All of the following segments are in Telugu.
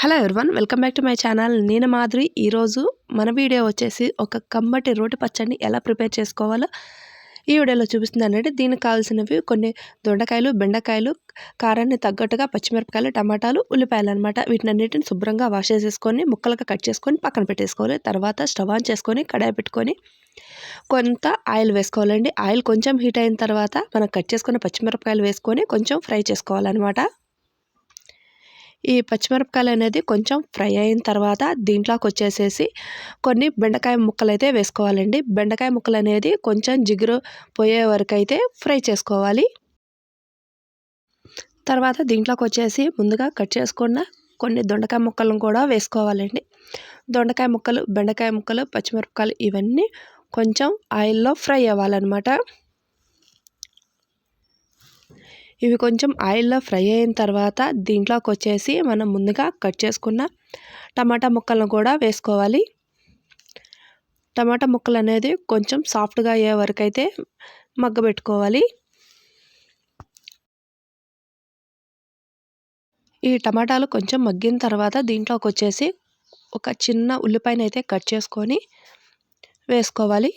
Hello everyone welcome back to my channel నేను మాధురి. ఈరోజు మన వీడియో వచ్చేసి ఒక కమ్మటి రోటి పచ్చడిని ఎలా ప్రిపేర్ చేసుకోవాలో ఈ వీడియోలో చూపిస్తుందండి దీనికి కావాల్సినవి కొన్ని దొండకాయలు బెండకాయలు కారాన్ని తగ్గట్టుగా పచ్చిమిరపకాయలు టమాటాలు ఉల్లిపాయలు అనమాట వీటినన్నిటిని శుభ్రంగా వాష్ చేసేసుకొని ముక్కలుగా కట్ చేసుకొని పక్కన పెట్టేసుకోవాలి. తర్వాత స్టవ్ ఆన్ చేసుకొని కడాయి పెట్టుకొని కొంత ఆయిల్ వేసుకోవాలండి. ఆయిల్ కొంచెం హీట్ అయిన తర్వాత మనం కట్ చేసుకున్న పచ్చిమిరపకాయలు వేసుకొని కొంచెం ఫ్రై చేసుకోవాలన్నమాట. ఈ పచ్చిమిరపకాయలు అనేది కొంచెం ఫ్రై అయిన తర్వాత దీంట్లోకి వచ్చేసేసి కొన్ని బెండకాయ ముక్కలు అయితే వేసుకోవాలండి. బెండకాయ ముక్కలు అనేది కొంచెం జిగురు పోయే వరకు అయితే ఫ్రై చేసుకోవాలి. తర్వాత దీంట్లోకి వచ్చేసి ముందుగా కట్ చేసుకున్న కొన్ని దొండకాయ ముక్కలను కూడా వేసుకోవాలండి. దొండకాయ ముక్కలు బెండకాయ ముక్కలు పచ్చిమిరపకాయలు ఇవన్నీ కొంచెం ఆయిల్లో ఫ్రై అవ్వాలన్నమాట. ఇవి కొంచెం ఆయిల్లో ఫ్రై అయిన తర్వాత దీంట్లోకి వచ్చేసి మనం ముందుగా కట్ చేసుకున్న టమాటా ముక్కలను కూడా వేసుకోవాలి. టమాటా ముక్కలు అనేది కొంచెం సాఫ్ట్గా అయ్యే వరకు అయితే మగ్గబెట్టుకోవాలి. ఈ టమాటాలు కొంచెం మగ్గిన తర్వాత దీంట్లోకి వచ్చేసి ఒక చిన్న ఉల్లిపాయనైతే కట్ చేసుకొని వేసుకోవాలి.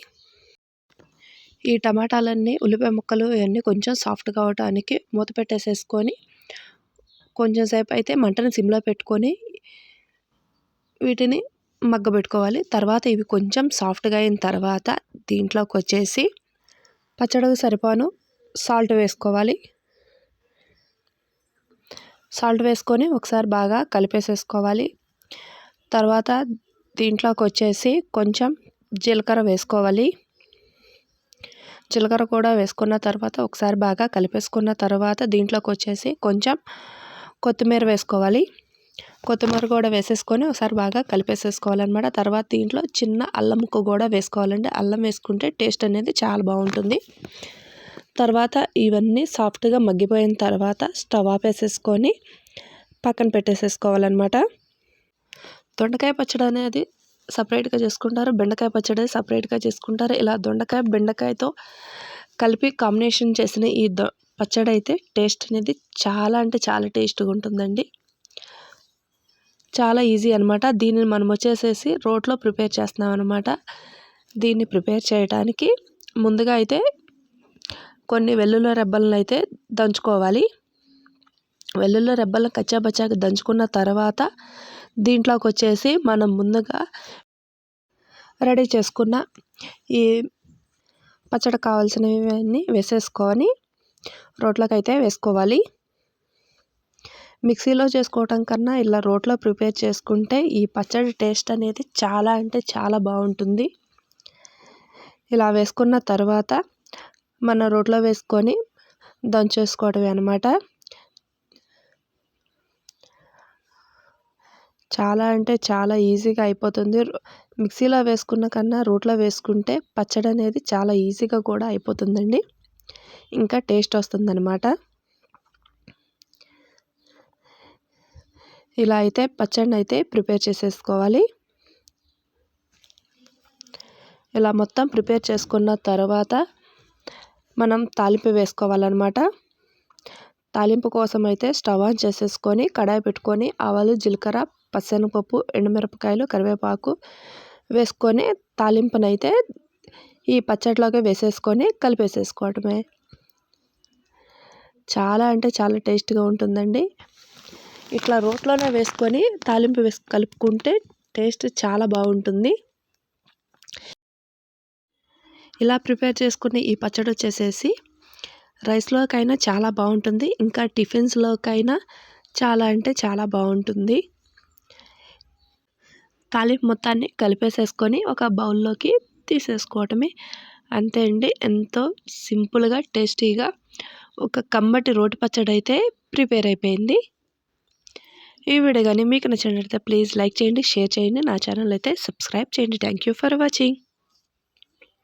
ఈ టమాటాలన్నీ ఉల్లిపాయ ముక్కలు ఇవన్నీ కొంచెం సాఫ్ట్ కావడానికి మూత పెట్టేసేసుకొని కొంచెం సేపు అయితే మంటను సిమ్లో పెట్టుకొని వీటిని మగ్గబెట్టుకోవాలి. తర్వాత ఇవి కొంచెం సాఫ్ట్గా అయిన తర్వాత దీంట్లోకి వచ్చేసి పచ్చడికి సరిపోను సాల్ట్ వేసుకోవాలి. సాల్ట్ వేసుకొని ఒకసారి బాగా కలిపేసేసుకోవాలి. తర్వాత దీంట్లోకి వచ్చేసి కొంచెం జీలకర్ర వేసుకోవాలి. జీలకర్ర కూడా వేసుకున్న తర్వాత ఒకసారి బాగా కలిపేసుకున్న తర్వాత దీంట్లోకి వచ్చేసి కొంచెం కొత్తిమీర వేసుకోవాలి. కొత్తిమీర కూడా వేసేసుకొని ఒకసారి బాగా కలిపేసేసుకోవాలన్నమాట. తర్వాత దీంట్లో చిన్న అల్లం ముక్క కూడా వేసుకోవాలండి. అల్లం వేసుకుంటే టేస్ట్ అనేది చాలా బాగుంటుంది. తర్వాత ఇవన్నీ సాఫ్ట్గా మగ్గిపోయిన తర్వాత స్టవ్ ఆపేసేసుకొని పక్కన పెట్టేసేసుకోవాలన్నమాట. దొండకాయ పచ్చడి అనేది సపరేట్గా చేసుకుంటారు. బెండకాయ పచ్చడి సపరేట్గా చేసుకుంటారు. ఇలా దొండకాయ బెండకాయతో కలిపి కాంబినేషన్ చేసిన ఈ దొ పచ్చడి అయితే టేస్ట్ అనేది చాలా అంటే చాలా టేస్ట్గా ఉంటుందండి. చాలా ఈజీ అనమాట దీనిని మనం వచ్చేసేసి రోట్లో ప్రిపేర్ చేస్తున్నాం అనమాట దీన్ని ప్రిపేర్ చేయడానికి ముందుగా అయితే కొన్ని వెల్లుల్లి రెబ్బలను అయితే దంచుకోవాలి. వెల్లుల్లి రెబ్బలను కచ్చాబచ్చాగా దంచుకున్న తర్వాత దీంట్లోకి వచ్చేసి మనం ముందుగా రెడీ చేసుకున్న ఈ పచ్చడి కావాల్సినవన్నీ వేసేసుకొని రోట్లోకి అయితే వేసుకోవాలి. మిక్సీలో చేసుకోవటం కన్నా ఇలా రోట్లో ప్రిపేర్ చేసుకుంటే ఈ పచ్చడి టేస్ట్ అనేది చాలా అంటే చాలా బాగుంటుంది. ఇలా వేసుకున్న తర్వాత మన రోట్లో వేసుకొని దంచేసుకోవడమే అనమాట చాలా అంటే చాలా ఈజీగా అయిపోతుంది. మిక్సీలో వేసుకున్న కన్నా రోట్లో వేసుకుంటే పచ్చడి అనేది చాలా ఈజీగా కూడా అయిపోతుందండి. ఇంకా టేస్ట్ వస్తుందన్నమాట. ఇలా అయితే పచ్చడిని అయితే ప్రిపేర్ చేసేసుకోవాలి. ఇలా మొత్తం ప్రిపేర్ చేసుకున్న తర్వాత మనం తాలింపు వేసుకోవాలన్నమాట. తాలింపు కోసం అయితే స్టవ్ ఆన్ చేసేసుకొని కడాయి పెట్టుకొని ఆవాలు జీలకర్ర పచ్చనపప్పు ఎండుమిరపకాయలు కరివేపాకు వేసుకొని తాలింపునైతే ఈ పచ్చడిలోకి వేసేసుకొని కలిపేసేసుకోవడమే. చాలా అంటే చాలా టేస్ట్గా ఉంటుందండి. ఇట్లా రోట్లోనే వేసుకొని తాలింపు వేసి కలుపుకుంటే టేస్ట్ చాలా బాగుంటుంది. ఇలా ప్రిపేర్ చేసుకుని ఈ పచ్చడి వచ్చేసేసి రైస్లోకైనా చాలా బాగుంటుంది. ఇంకా టిఫిన్స్లోకైనా చాలా అంటే చాలా బాగుంటుంది. తాలింపు మొత్తాన్ని కలిపేసేసుకొని ఒక బౌల్లోకి తీసేసుకోవటమే. అంతే అండి ఎంతో సింపుల్గా టేస్టీగా ఒక కమ్మటి రోటి పచ్చడి అయితే ప్రిపేర్ అయిపోయింది. ఈ వీడియో కానీ మీకు నచ్చినట్లయితే ప్లీజ్ లైక్ చేయండి షేర్ చేయండి. నా ఛానల్ అయితే సబ్స్క్రైబ్ చేయండి. Thank for watching.